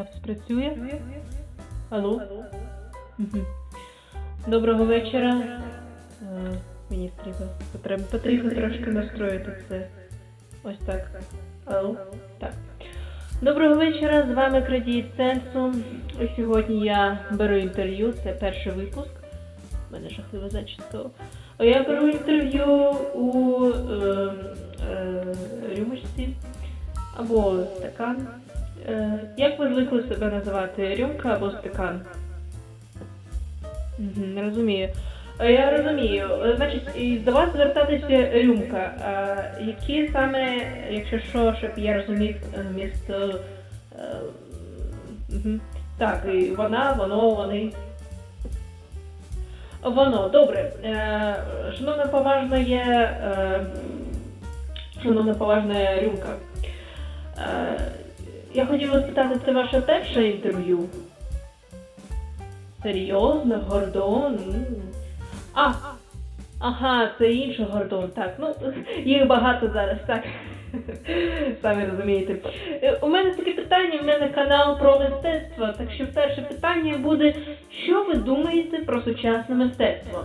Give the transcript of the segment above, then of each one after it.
Працює? Алло? Доброго вечора. Е, Мені треба потрібно, потрібно трошки настроїти це. Ось так. Алло? Так. Доброго вечора, з вами Крадій Сенсу. Сьогодні я беру інтерв'ю, це перший випуск. У мене жахлива зачіска. Я беру інтерв'ю у е, е, рюмочці або стакан. Е, як ви звикли себе називати? Рюмка або стакан? Розумію. Е, Я розумію. Е, Значить, до вас звертатися рюмка. Які саме, якщо що, щоб я розумів місто. Так, і вона, воно, вони. Воно, добре. Шановна поважна є. Шановна поважна рюмка. Я хотіла спитати, це ваше перше інтерв'ю? Серйозно, Гордон? А, ага, це інший Гордон. Так, ну їх багато зараз, так. Самі розумієте. Е, У мене таке питання, у мене канал про мистецтво, так що перше питання буде, що ви думаєте про сучасне мистецтво?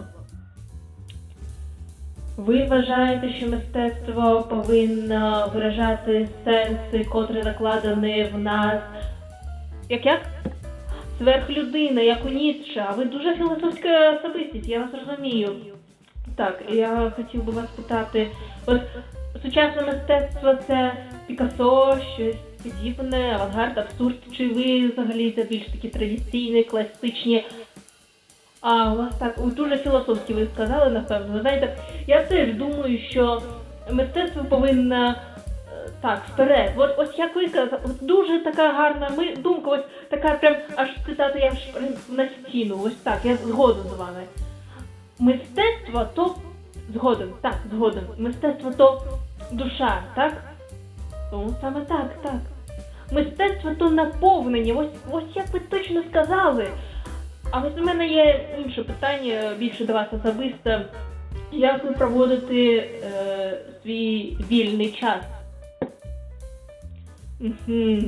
Ви вважаєте, що мистецтво повинно виражати сенси, котрі закладені в нас. Як як? Сверхлюдина, як у Ніцше. А ви дуже філософська особистість, я вас розумію. Так, я хотів би вас питати, от сучасне мистецтво це Пікассо, щось подібне, авангард, абсурд, чи ви взагалі це більш такі традиційні, класичні а, у вас так, дуже філософськи ви сказали, напевно. Знаєте, я теж думаю, що мистецтво повинно е, так, вперед. От ось як ви казали, от дуже така гарна ми, думка, ось така прям аж цитата я на стіну. Ось так, я згоден з вами. Мистецтво то згоден, так, згоден. Мистецтво то душа, так? Ну, саме так, так. Мистецтво то наповнення. Ось, ось як ви точно сказали. А ось у мене є інше питання більше до вас особисто. Як ви проводите е, свій вільний час? Угу.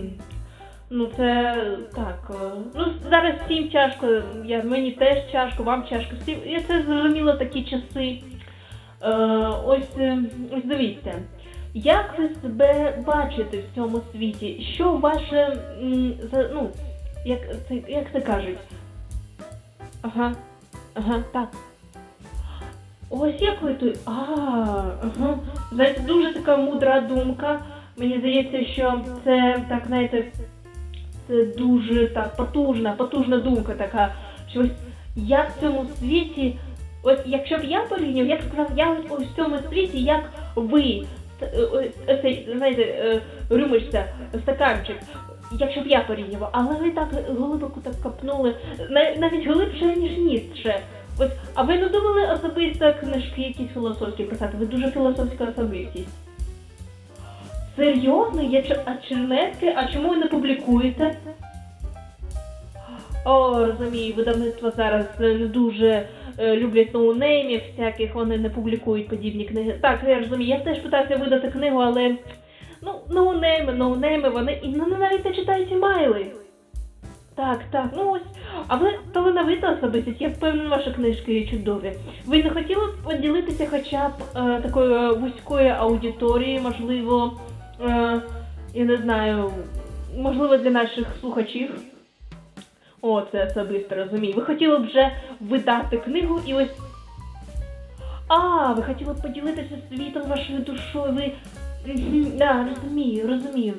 Ну це так. е, Ну зараз всім тяжко, я, мені теж тяжко, вам тяжко. Всім, я це зрозуміла такі часи. Е, ось, е, ось дивіться. Як ви себе бачите в цьому світі? Що ваше, ну, як це, як це кажуть? Ага, ага, так. Ось як ви тут. А, ага. Знаєте, дуже така мудра думка. Мені здається, що це так, знаєте, це дуже так потужна, потужна думка така. Що ось як в цьому світі, ось якщо б я порівняв, як сказав, я ось в цьому світі, як ви, е, ось знаєте, е, стаканчик. Якщо б я порівнювала, але ви так глибоко так копнули, навіть глибше, ніж Ніцше. Ось, а ви не думали особисто книжки якісь філософські писати? Ви дуже філософська особистість. Серйозно? А чернетки? А чому ви не публікуєте? О, розумію, видавництва зараз е, не дуже е, люблять ноунеймів всяких, вони не публікують подібні книги. Так, я розумію, я теж питався видати книгу, але ну, ноунейми, ноунейми, вони і ну, навіть не читають імейли. Так, так, ну ось. А ви талановита особистість, я впевнена, ваші книжки чудові. Ви не хотіли б поділитися хоча б е, такою вузькою аудиторією, можливо, е, я не знаю, можливо, для наших слухачів? О, це особисто розумію. Ви хотіли б вже видати книгу і ось. А, ви хотіли б поділитися світом вашою душою. Ви. Да, розумію, розумію.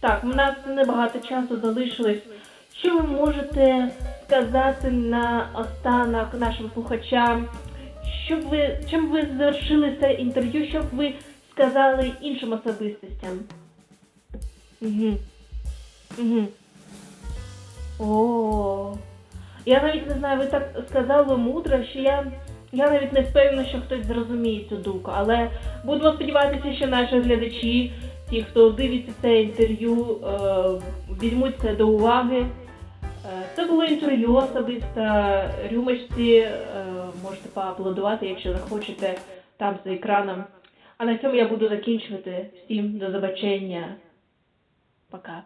Так, у нас небагато часу залишилось. Що ви можете сказати на останок нашим слухачам? Щоб ви чим ви завершили це інтерв'ю, щоб ви сказали іншим особистостям? Угу. Угу. О. Я навіть не знаю, ви так сказали мудро, що я, я навіть не впевнена, що хтось зрозуміє цю думку. Але будемо сподіватися, що наші глядачі, ті, хто дивиться це інтерв'ю, е, візьмуть це до уваги. Е, Це було інтерв'ю особисто рюмочці. Е, Можете поаплодувати, якщо захочете, там за екраном. А на цьому я буду закінчувати. Всім до побачення. Пока.